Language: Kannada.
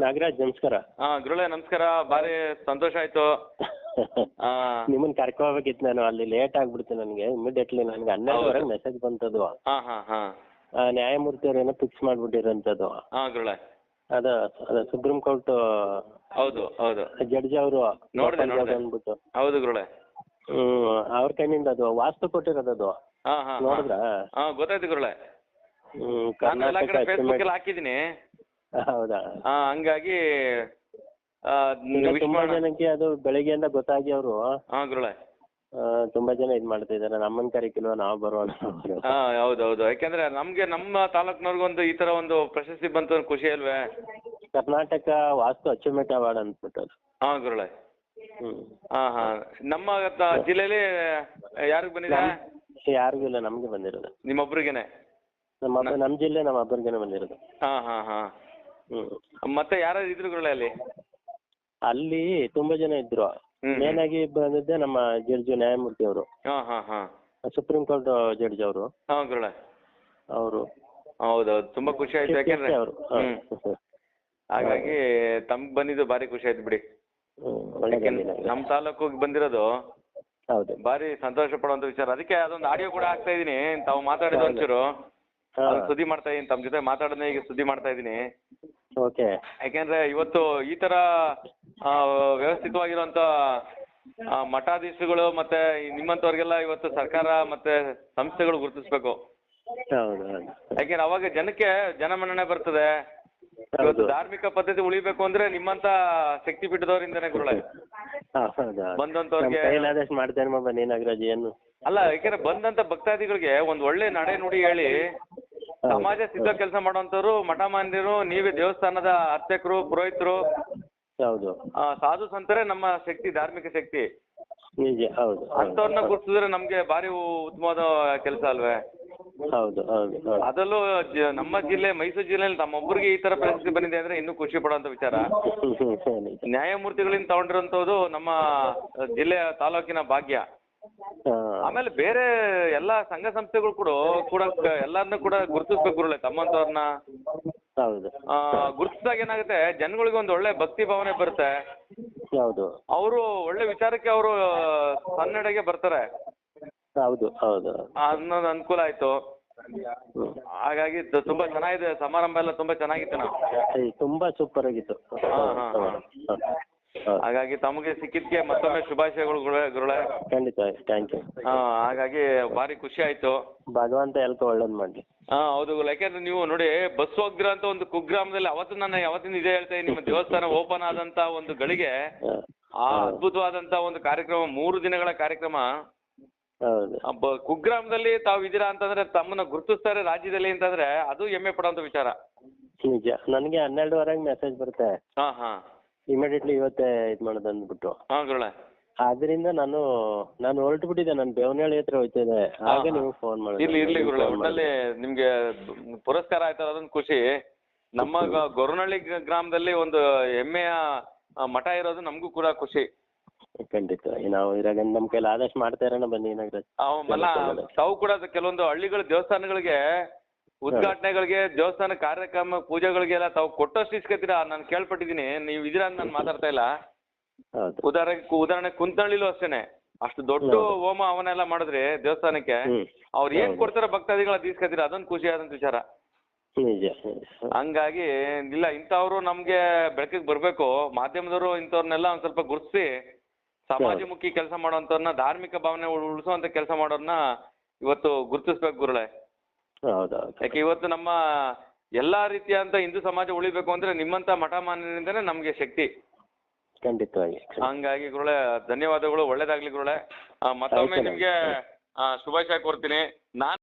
ನಾಗರಾಜ್ ನಮಸ್ಕಾರ. ಹಾ ಗುರುಳೆ ನಮಸ್ಕಾರ. ಭಾರಿ ಸಂತೋಷ ಆಯ್ತು. ಆ, ನಿಮ್ಮನ್ನ ಕರ್ಕೊ ಹೋಗ್ಬೇಕಿತ್ತು ನಾನು. ಅಲ್ಲಿ ಲೇಟ್ ಆಗ್ಬಿಡ್ತು ನನಗೆ. ಇಮಿಡಿಯೇಟ್ಲಿ ನನಗೆ ಹನ್ನೆರಡುವರೆಗೆ ಮೆಸೇಜ್ ಬಂತದು. ಹಾ ಹಾ ಹಾ. ಆ, ನ್ಯಾಯಮೂರ್ತಿಯವ್ರೇನೋ ಫಿಕ್ಸ್ ಮಾಡ್ಬಿಟ್ಟಿರೋಂಥದ್ದು. ಹಾ ಗುರುಳೆ ಅದ ಅದ ಸುಪ್ರೀಂ ಕೋರ್ಟ್ ಹೌದು ಹೌದು. ಜಡ್ಜ್ ಅವರು ನೋಡ್ದೆ, ನೋಡ್ದೆ. ಅಂದ್ಬಿಟ್ಟು ಹೌದು ಗುರುಳೆ ಹ್ಮ್ ಅವ್ರ ಕೈನಿಂದ ಅದು ವಾಸ್ತು ಕೊಟ್ಟಿರೋದು ಅದು ಹಾ ಹಾ ಹಾ. ನೋಡಿದ್ರಾ? ಹಾ ಗೊತ್ತಾಯ್ತು ಗುರುಳೆ ಹ್ಮ್ ನಾನು ಎಲ್ಲ ಕಡೆ ಫೇಸ್ಬುಕ್ ಹಾಕಿದ್ದೀನಿ. ಹೌದಾ? ಹಾ ಹಂಗಾಗಿ ಆ, ಈಗ wish ತುಂಬಾ. ಜನಕ್ಕೆ ಅದು ಬೆಳಿಗ್ಗೆಯಿಂದ ಗೊತ್ತಾಗಿ ಅವರು. ಹಾ ಗುರುಳೆ ತುಂಬಾ ಜನ ಇದ್ ಮಾಡ್ತಾ ಇದಾರೆ ನಮ್ಮನ್ ಕರಿಕಿಲ್ವ ನಾವು ಬರೋಣ ಹಾ ಹೌದು ಹೌದು ಯಾಕೆಂದ್ರೆ ನಮ್ಗೆ ನಮ್ಮ ತಾಲೂಕ್ನವ್ರಿಗೊಂದು ಈ ತರ ಒಂದು ಪ್ರಶಸ್ತಿ ಬಂತು ಅಂದ್ರೆ ಖುಷಿ ಅಲ್ವೇ? ಕರ್ನಾಟಕ ವಾಸ್ತು ಅಚೀವ್ಮೆಂಟ್ ಅವಾರ್ಡ್ ಅಂದ್ಬಿಟ್ಟು ಅದು. ಹಾ ಗುರುಳೆ ಹ್ಮ್. ಹಾ ಹಾ. ನಮ್ಮ ತ- ಜಿಲ್ಲೆಯಲ್ಲಿ ಯಾರಿಗ್ ಬಂದಿದೆ? ಯಾರಿಗೂ ಇಲ್ಲ ನಮ್ಗೆ ಬಂದಿರೋದು. ನಿಮ್ಮೊಬ್ರಿಗೇನೆ? ನಮ್ಮ ನಮ್ ನಮ್ಮ ಜಿಲ್ಲೆ ನಮ್ಮ ಅಬ್ಬರಿಗೇನೆ ಬಂದಿರೋದು. ಹಾ ಹಾ ಹಾ. ಹ್ಮ್. ಮತ್ತೆ ಯಾರು ಇದ್ರು ಗುರುಳೆ ಅಲ್ಲಿ? ಅಲ್ಲಿ ತುಂಬಾ ಜನ ಇದ್ರು. ಹ್ಮ್. ಮೇನ್ ಆಗಿ ಬಂದಿದ್ದೆ ನಮ್ಮ ಜಡ್ಜ್ ನ್ಯಾಯಮೂರ್ತಿ ಅವರು. ಹಾ ಹಾ ಹಾ. ಸುಪ್ರೀಂ ಕೋರ್ಟ್ ಜಡ್ಜ್ ಅವರು. ಹಾ ಅವರು. ಹೌದೌದು. ತುಂಬಾ ಖುಷಿ ಆಯ್ತು ಯಾಕಂದ್ರೆ ಅವರು. ಹ್ಮ್. ಹಾಗಾಗಿ ತಮ್ಗ್ ಬಂದಿದ್ದು ಭಾರಿ ಖುಷಿ ಆಯ್ತು ಬಿಡಿ. ನಮ್ ತಾಲೂಕು ತಾಲೂಕಿಗೆ ಬಂದಿರೋದು ಹೌದು. ಭಾರಿ ಸಂತೋಷ ಪಡುವಂತ ವಿಚಾರ. ಅದಕ್ಕೆ ಅದೊಂದು ಆಡಿಯೋ ಕೂಡ ಹಾಕ್ತಾ ಇದೀನಿ. ತಾವು ಮಾತಾಡಿದ ಒಂಚೂರು. ಹಾ. ಅದನ್ನ ಸುದ್ದಿ ಮಾಡ್ತಾ ಇದೀನಿ. ತಮ್ಮ ಜೊತೆ ಮಾತಾಡೋದನ್ನ ಈಗ ಸುದ್ದಿ ಮಾಡ್ತಾ ಇದೀನಿ. ಓಕೆ ಯಾಕೆಂದ್ರೆ ಇವತ್ತು ಈ ತರ ವ್ಯವಸ್ಥಿತವಾಗಿರುವಂತ ಮಠಾಧೀಶಗಳು ಮತ್ತೆ ನಿಮ್ಮಂತವರಿಗೆಲ್ಲ ಇವತ್ತು ಸರ್ಕಾರ ಮತ್ತೆ ಸಂಸ್ಥೆಗಳು ಗುರುತಿಸ್ಬೇಕು. ಹೌದು ಹೌದು. ಯಾಕೆಂದ್ರೆ ಅವಾಗ ಜನಕ್ಕೆ ಜನಮನ್ನಣೆ ಬರ್ತದೆ. ಇವತ್ತು ಧಾರ್ಮಿಕ ಪದ್ಧತಿ ಉಳಿಬೇಕು ಅಂದ್ರೆ ನಿಮ್ಮಂತ ಶಕ್ತಿ ಪೀಠದವರಿಂದನೇ ಗುರುಳೆ ಹೌದು ಬಂದಂತವ್ರಿಗೆ ಕೈಲಾದಷ್ಟು ಮಾಡ್ತೇನೆ ಏನು? ಅಲ್ಲ ಯಾಕೆಂದ್ರೆ ಬಂದಂತ ಭಕ್ತಾದಿಗಳಿಗೆ ಒಂದ್ ಒಳ್ಳೆ ನಡೆ ನುಡಿ ಹೇಳಿ. ಸಮಾಜ ಸಿದ್ಧ ಕೆಲಸ ಮಾಡುವಂತವ್ರು ಮಠ ಮಂದಿರು ನೀವೇ ದೇವಸ್ಥಾನದ ಅರ್ಚಕರು ಪುರೋಹಿತರು. ಹೌದು. ಆ, ಸಾಧು ಸಂತರೇ ನಮ್ಮ ಶಕ್ತಿ ಧಾರ್ಮಿಕ ಶಕ್ತಿ. ನಿಜ ಹೌದು ಅಂತವ್ರನ್ನ ಗುರುತಿಸಿದ್ರೆ ನಮ್ಗೆ ಭಾರಿ ಉತ್ತಮವಾದ ಕೆಲಸ ಅಲ್ವೇ? ಹೌದು ಹೌದು ಹೌದು. ಅದರಲ್ಲೂ ಜ- ನಮ್ಮ ಜಿಲ್ಲೆ ಮೈಸೂರು ಜಿಲ್ಲೆಯಲ್ಲಿ ತಮ್ಮೊಬ್ಬರಿಗೆ ಈ ತರ ಪ್ರಶಸ್ತಿ ಬಂದಿದೆ ಅಂದ್ರೆ ಇನ್ನೂ ಖುಷಿ ಪಡುವಂತ ವಿಚಾರ. ಹ್ಮ್, ಹ್ಮ್, ಹ್ಮ್, ನಿಜ. ನ್ಯಾಯಮೂರ್ತಿಗಳಿಂದ ತಗೊಂಡಿರುವಂತದ್ದು ನಮ್ಮ ಜಿಲ್ಲೆಯ ತಾಲೂಕಿನ ಭಾಗ್ಯ. ಆಮೇಲೆ ಬೇರೆ ಎಲ್ಲಾ ಸಂಘ ಸಂಸ್ಥೆಗಳು ಕೂಡ ಕೂಡ ಎಲ್ಲಾರನ್ನ ಕೂಡ ಗುರುತಿಸ್ಬೇಕು ಗುರುಳೆ ತಮ್ಮಂತವ್ರನ್ನ ಹೌದು. ಗುರುತಿಸಿದಾಗ ಏನಾಗುತ್ತೆ ಜನಗಳಿಗೆ ಒಂದು ಒಳ್ಳೆ ಭಕ್ತಿ ಭಾವನೆ ಬರುತ್ತೆ. ಹೌದು. ಅವರು ಒಳ್ಳೆ ವಿಚಾರಕ್ಕೆ ಅವರು ಸನ್ನಡೆಗೆ ಬರ್ತಾರೆ. ಹೌದು ಹೌದು. ಅನ್ನೋದು ಅನುಕೂಲ ಆಯ್ತು. ಹಾಗಾಗಿ ತುಂಬಾ ಚೆನ್ನಾಗಿದೆ ಸಮಾರಂಭ ಎಲ್ಲ ತುಂಬಾ ಚೆನ್ನಾಗಿತ್ತು ನಾವು ತುಂಬಾ ಸೂಪರ್ ಆಗಿತ್ತು. ಹಾಗಾಗಿ ತಮಗೆ ಸಿಕ್ಕಿದ್ಕೆ ಮತ್ತೊಮ್ಮೆ ಶುಭಾಶಯಗಳು ಗುರುಳೆ ಗುರುಳೆ. ಖಂಡಿತ ಥ್ಯಾಂಕ್ ಯು ಆ, ಹಾಗಾಗಿ ಭಾರಿ ಖುಷಿ ಆಯ್ತು. ಭಗವಂತ ಎಲ್ಕ ಒಳ್ಳೇದ್ ಮಾಡಿ ಹಾ ಹೌದು ಗುರು. ಯಾಕೆಂದ್ರೆ ನೀವು ನೋಡಿ ಬಸ್ ಹೋಗ್ದಿರ ಅಂತ ಒಂದು ಕುಗ್ರಾಮದಲ್ಲಿ ಅವತ್ತು ನಾನು ಯಾವತ್ತಿನ ಇದೇ ಹೇಳ್ತೇನೆ ಇದ್ದೀನಿ ನಿಮ್ಮ ದೇವಸ್ಥಾನ ಓಪನ್ ಆದಂತ ಒಂದು ಗಳಿಗೆ ಹಾ, ಆ ಅದ್ಭುತವಾದಂತ ಒಂದು ಕಾರ್ಯಕ್ರಮ ಮೂರು ದಿನಗಳ ಕಾರ್ಯಕ್ರಮ. ಹೌದು. ಆ ಬ- ಕುಗ್ರಾಮದಲ್ಲಿ ತಾವು ಇದೀರಾ ಅಂತಂದ್ರೆ ತಮ್ಮನ್ನ ಗುರುತಿಸ್ತಾರೆ ರಾಜ್ಯದಲ್ಲಿ ಅಂತಂದ್ರೆ ಅದು ಹೆಮ್ಮೆ ಪಡುವಂತ ವಿಚಾರ. ನಿಜ. ನನಗೆ ಹನ್ನೆರಡುವರೆಗೆ ಮೆಸೇಜ್ ಬರುತ್ತೆ. ಹಾ ಹಾ. ಇಮಿಡಿಯೇಟ್ಲಿ ಇವತ್ತೇ ಇದು ಮಾಡೋದು ಅಂದ್ಬಿಟ್ಟು. ಹಾ ಗುರುಳೆ. ಆದ್ರಿಂದ ನಾನು ನಾನು ಹೊರಟು ಬಿಟ್ಟಿದ್ದೆ ನಾನು ಬೇವನಹಳ್ಳಿ ಹತ್ರ ಹೋಯ್ತಿದ್ದೆ. ಆಗ ಹಾ. ನೀವು ಫೋನ್ ಮಾಡಿದ್ರಿ ಇರ್ಲಿ ಇರ್ಲಿ ಗುರುಳ. ಒಟ್ಟಲ್ಲಿ ನಿಮ್ಗೆ ಪುರಸ್ಕಾರ ಆಯ್ತಲ್ಲ ಅದೊಂದು ಖುಷಿ. ನಮ್ಮ ಗ- ಗೊರವನಹಳ್ಳಿ ಗ್ರ- ಗ್ರಾಮದಲ್ಲಿ ಒಂದು ಹೆಮ್ಮೆಯ ಆ, ಮಠ ಇರೋದು ನಮಗೂ ಕೂಡ ಖುಷಿ. ಖಂಡಿತ. ನಾವು ಇರಾಗ ನಮ್ಮ ಕೈಲಿ ಆದಷ್ಟು ಮಾಡ್ತಾ ಇರೋಣ ಬನ್ನಿ ಮಲ್ಲ ತಾವು ಕೂಡ ಅದು ಕೆಲವೊಂದು ಹಳ್ಳಿಗಳ ದೇವಸ್ಥಾನಗಳಿಗೆ ಉದ್ಘಾಟನೆಗಳಿಗೆ ದೇವಸ್ಥಾನ ಕಾರ್ಯಕ್ರಮ ಪೂಜೆಗಳಿಗೆಲ್ಲ ತಾವು ಕೊಟ್ಟಷ್ಟು ಇಸ್ಕೋತೀರಾ? ನಾನು ಕೇಳ್ಪಟ್ಟಿದ್ದೀನಿ. ನೀವು ಇದೀರಾ ಅಂತ ನಾನು ಮಾತಾಡ್ತಾ ಇಲ್ಲ. ಹೌದು. ಉದಾಹರಣೆ ಉದಾಹರಣೆ ಕುಂತಳ್ಳಿಲೂ ಅಷ್ಟೇನೆ. ಅಷ್ಟು ದೊಡ್ಡ. ಹೋಮ ಅವನ್ನೆಲ್ಲ ಮಾಡಿದ್ರಿ ದೇವಸ್ಥಾನಕ್ಕೆ ಹ್ಮ್. ಅವ್ರು ಏನ್ ಹೌದು. ಕೊಡ್ತಾರ ಭಕ್ತಾದಿಗಳ ಅದು ಇಸ್ಕೊತೀರಾ? ಅದೊಂದು ಖುಷಿ ಆದಂತ ವಿಚಾರ. ನಿಜ. ಹಂಗಾಗಿ ಇಲ್ಲ ಇಂಥವ್ರು ನಮ್ಗೆ ಬೆಳಕಿಗೆ ಬರ್ಬೇಕು. ಮಾಧ್ಯಮದವರು ಇಂಥವ್ರನ್ನೆಲ್ಲ ಒಂದ್ ಸ್ವಲ್ಪ ಗುರುತಿಸಿ ಸಮಾಜಮುಖಿ ಕೆಲಸ ಮಾಡುವಂತವ್ರನ್ನ ಧಾರ್ಮಿಕ ಭಾವನೆ ಉಳ್- ಉಳಿಸುವಂತ ಕೆಲಸ ಮಾಡೋರ್ನ ಇವತ್ತು ಗುರುತಿಸ್ಬೇಕು ಗುರುಳೆ ಹೌದು ಯಾಕೆ ಇವತ್ತು ನಮ್ಮ ಎಲ್ಲಾ ರೀತಿಯಂತ ಹಿಂದೂ ಸಮಾಜ ಉಳಿಬೇಕು ಅಂದ್ರೆ ನಿಮ್ಮಂತ ಮಠ ಮಾನ್ಯರಿಂದನೇ ನಮ್ಗೆ ಶಕ್ತಿ. ಖಂಡಿತವಾಗಿ ಹಂಗಾಗಿ ಗುರುಳೆ ಧನ್ಯವಾದಗಳು ಒಳ್ಳೇದಾಗ್ಲಿ ಗುರುಳೆ ಮತ್ತೊಮ್ಮೆ ನಿಮ್ಗೆ ಆ, ಶುಭಾಶಯ ಕೋರ್ತೀನಿ. ನಾನು